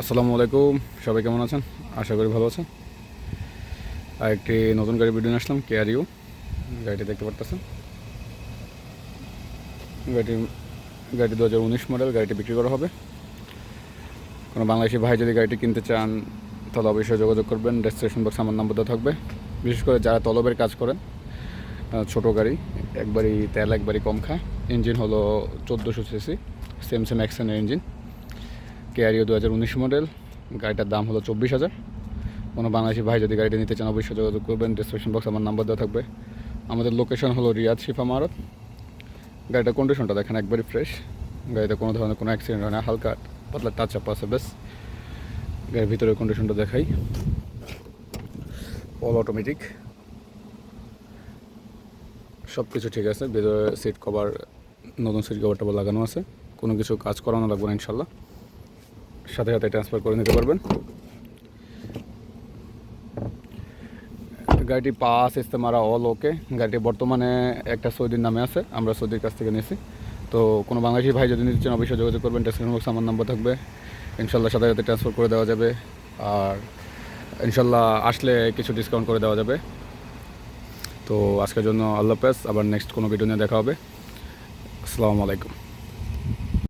আসসালামু আলাইকুম, সবাই কেমন আছেন? আশা করি ভালো আছেন। আর একটি নতুন গাড়ি ভিডিও আসলাম কেয়ার ইউ গাড়িটি দেখতে পারতেছেন? গাড়িটি গাড়িটি দু হাজার উনিশ মডেল গাড়িটি বিক্রি করা হবে। কোনো বাংলাদেশি ভাই যদি গাড়িটি কিনতে চান, তাহলে অবশ্যই যোগাযোগ করবেন। ডেস্টিনেশন বক্স আমার নাম্বার দেওয়া থাকবে। বিশেষ করে যারা তলবের কাজ করেন ছোট গাড়ি, একবারই তেল, একবারই কম খায়। ইঞ্জিন হলো চোদ্দোশো সিসি সেম সেম অ্যাকশনের ইঞ্জিন কেয়ারিও দু হাজার উনিশ মডেল গাড়িটার দাম হলো চব্বিশ হাজার। কোনো বাংলাদেশি ভাই যদি গাড়িটা নিতে চান, অবশ্যই যোগাযোগ করবেন ডিসক্রিপশন বক্স আমার নাম্বার দেওয়া থাকবে। আমাদের লোকেশন হলো রিয়াদ শিফা মারত। গাড়িটার কন্ডিশনটা দেখেন একবারই ফ্রেশ গাড়িতে কোনো ধরনের কোনো অ্যাক্সিডেন্ট হয় না, হালকা পাতলা টাচ আপ আছে বেশ গাড়ির ভিতরের কন্ডিশনটা দেখাই। অল অটোমেটিক সব কিছু ঠিক আছে, ভিতরে সিট কভার নতুন সিট কভারটা লাগানো আছে। কোনো কিছু কাজ করানো লাগবে না, ইনশাল্লাহ। সাথে সাথে ট্রান্সফার করে নিতে পারবেন। গাড়িটি পাস, ইস্তেমারা অল ওকে গাড়িটি বর্তমানে একটা সৌদির নামে আছে, আমরা সৌদির কাছ থেকে নিয়েছি। তো কোনো বাংলাদেশি ভাই যদি নিতে চান, অবশ্যই যোগাযোগ করবেন। ডেসক্রিপশন বক্সে আমার নাম্বার থাকবে। ইনশাল্লাহ সাথে সাথে ট্রান্সফার করে দেওয়া যাবে। আর ইনশাল্লাহ আসলে কিছু ডিসকাউন্ট করে দেওয়া যাবে। তো আজকের জন্য আল্লাহ হাফেজ। আবার নেক্সট কোনো ভিডিও নিয়ে দেখা হবে। আসসালামু আলাইকুম।